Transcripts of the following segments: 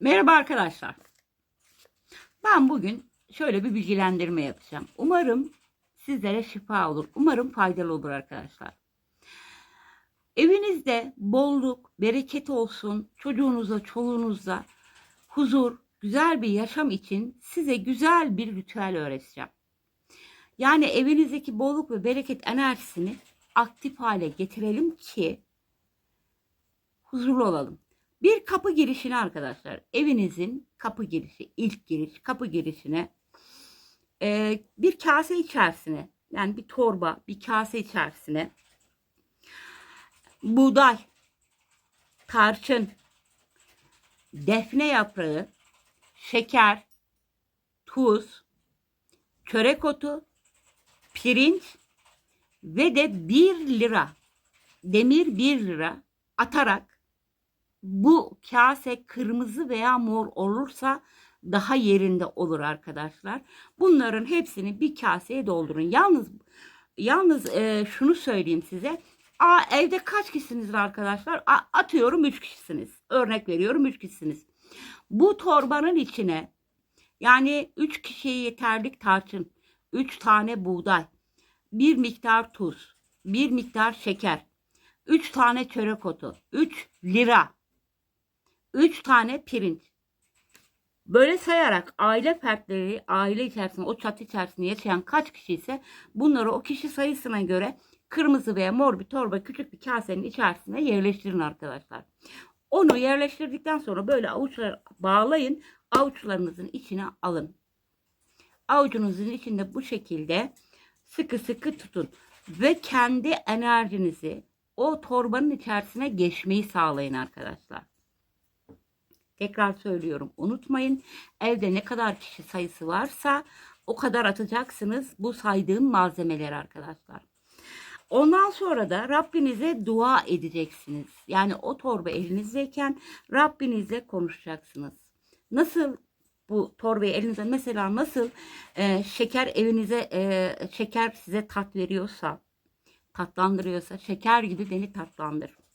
Merhaba arkadaşlar. Ben bugün şöyle bir bilgilendirme yapacağım. Umarım sizlere şifa olur. Umarım faydalı olur arkadaşlar. Evinizde bolluk, bereket olsun. Çocuğunuza, çoluğunuza huzur, güzel bir yaşam için size güzel bir ritüel öğreteceğim. Yani evinizdeki bolluk ve bereket enerjisini aktif hale getirelim ki huzurlu olalım. Bir kapı girişine arkadaşlar evinizin kapı girişi ilk giriş kapı girişine e, bir kase içerisine yani bir torba bir kase içerisine buğday, tarçın, defne yaprağı, şeker, tuz, çörek otu, pirinç ve de 1 lira demir 1 lira atarak bu kase kırmızı veya mor olursa daha yerinde olur arkadaşlar. Bunların hepsini bir kaseye doldurun. Yalnız yalnız e, şunu söyleyeyim size. Aa, evde kaç kişisiniz arkadaşlar? A, atıyorum 3 kişisiniz. Örnek veriyorum 3 kişisiniz. Bu torbanın içine yani 3 kişiye yeterlik tarçın, 3 tane buğday, bir miktar tuz, bir miktar şeker, 3 tane çörek otu, 3 lira, 3 tane pirinç. Böyle sayarak aile fertleri, aile içerisinde, o çatı içerisinde yaşayan kaç kişi ise bunları o kişi sayısına göre kırmızı veya mor bir torba küçük bir kasenin içerisine yerleştirin arkadaşlar. Onu yerleştirdikten sonra böyle avuçlar bağlayın. Avuçlarınızın içine alın. Avucunuzun içinde bu şekilde sıkı sıkı tutun. Ve kendi enerjinizi o torbanın içerisine geçmeyi sağlayın arkadaşlar. Tekrar söylüyorum unutmayın. Evde ne kadar kişi sayısı varsa o kadar atacaksınız bu saydığım malzemeler arkadaşlar. Ondan sonra da Rabbinize dua edeceksiniz. Yani o torba elinizdeyken Rabbinizle konuşacaksınız. Nasıl bu torbayı elinize mesela nasıl e, şeker evinize e, şeker size tat veriyorsa tatlandırıyorsa şeker gibi beni tatlandır.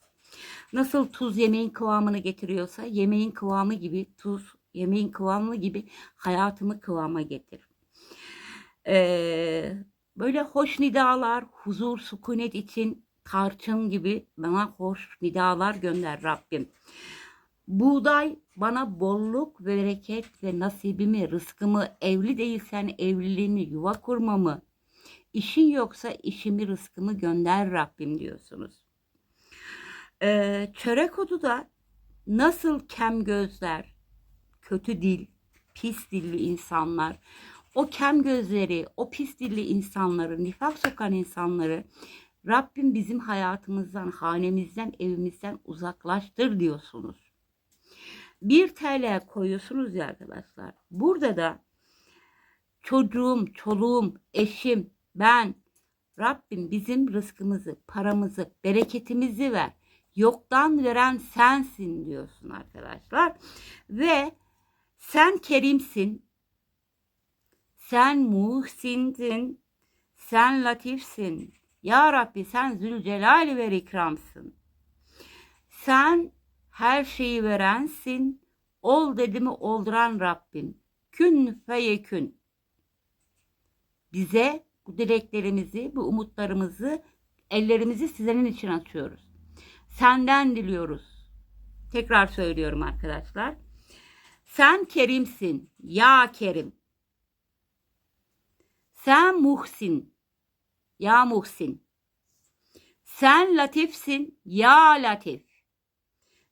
Nasıl tuz yemeğin kıvamını getiriyorsa yemeğin kıvamı gibi tuz yemeğin kıvamı gibi hayatımı kıvama getir. Ee, böyle hoş nidalar, huzur, sükunet için tarçın gibi bana hoş nidalar gönder Rabbim. Buğday bana bolluk, bereket ve nasibimi, rızkımı, evli değilsen evliliğimi, yuva kurmamı, işin yoksa işimi, rızkımı gönder Rabbim diyorsunuz. Ee, çörek otu da nasıl kem gözler, kötü dil, pis dilli insanlar, o kem gözleri, o pis dilli insanları, nifak sokan insanları Rabbim bizim hayatımızdan, hanemizden, evimizden uzaklaştır diyorsunuz. 1 TL koyuyorsunuz ya arkadaşlar. Burada da çocuğum, çoluğum, eşim, ben, Rabbim bizim rızkımızı, paramızı, bereketimizi ver. Yoktan veren sensin diyorsun arkadaşlar. Ve sen kerimsin. Sen muhsinsin. Sen latifsin. Ya Rabbi sen zülcelal ve ikramsın. Sen her şeyi verensin. Ol dedi mi olduran Rabbim. Kün feyekün. Bize bu dileklerimizi, bu umutlarımızı, ellerimizi sizlerin için açıyoruz. Senden diliyoruz. Tekrar söylüyorum arkadaşlar. Sen kerimsin. Ya kerim. Sen muhsin. Ya muhsin. Sen latifsin. Ya latif.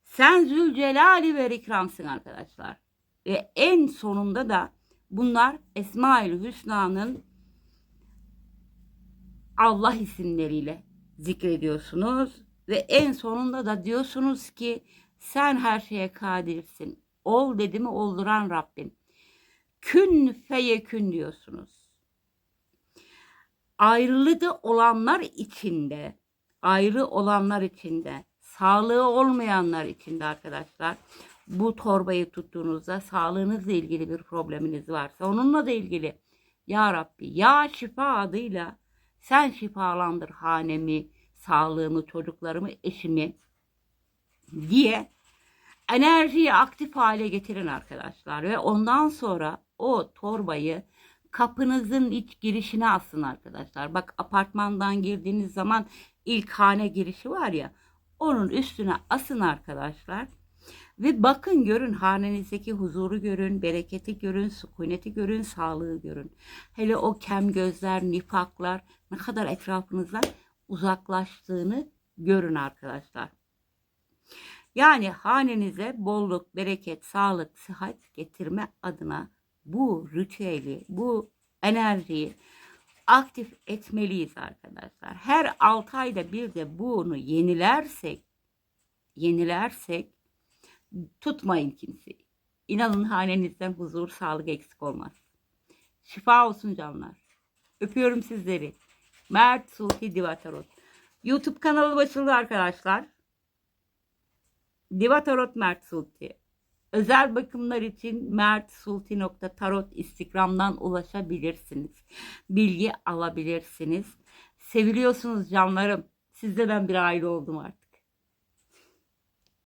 Sen zülcelali ve ikramsın arkadaşlar. Ve en sonunda da bunlar Esma-ül Hüsna'nın Allah isimleriyle zikrediyorsunuz. Ve en sonunda da diyorsunuz ki sen her şeye kadirsin. Ol dedi mi olduran Rabbim. Kün feyekün diyorsunuz. Ayrılığı olanlar içinde, ayrı olanlar içinde, sağlığı olmayanlar içinde arkadaşlar bu torbayı tuttuğunuzda sağlığınızla ilgili bir probleminiz varsa onunla da ilgili ya Rabbi ya şifa adıyla sen şifalandır hanemi, sağlığımı, çocuklarımı, eşimi diye enerjiyi aktif hale getirin arkadaşlar ve ondan sonra o torbayı kapınızın iç girişine asın arkadaşlar. Bak apartmandan girdiğiniz zaman ilk hane girişi var ya onun üstüne asın arkadaşlar. Ve bakın görün hanenizdeki huzuru görün, bereketi görün, sükuneti görün, sağlığı görün. Hele o kem gözler, nifaklar ne kadar etrafınızdan uzaklaştığını görün arkadaşlar. Yani hanenize bolluk, bereket, sağlık, sıhhat getirme adına bu ritüeli, bu enerjiyi aktif etmeliyiz arkadaşlar. Her 6 ayda bir de bunu yenilersek, yenilersek tutmayın kimseyi. İnanın hanenizden huzur, sağlık eksik olmaz. Şifa olsun canlar. Öpüyorum sizleri. Mert Sulti Diva Tarot. YouTube kanalı açıldı arkadaşlar. Diva Tarot Mert Sulti. Özel bakımlar için mertsulti.tarot Instagram'dan ulaşabilirsiniz. Bilgi alabilirsiniz. Seviliyorsunuz canlarım. Sizde ben bir aile oldum artık.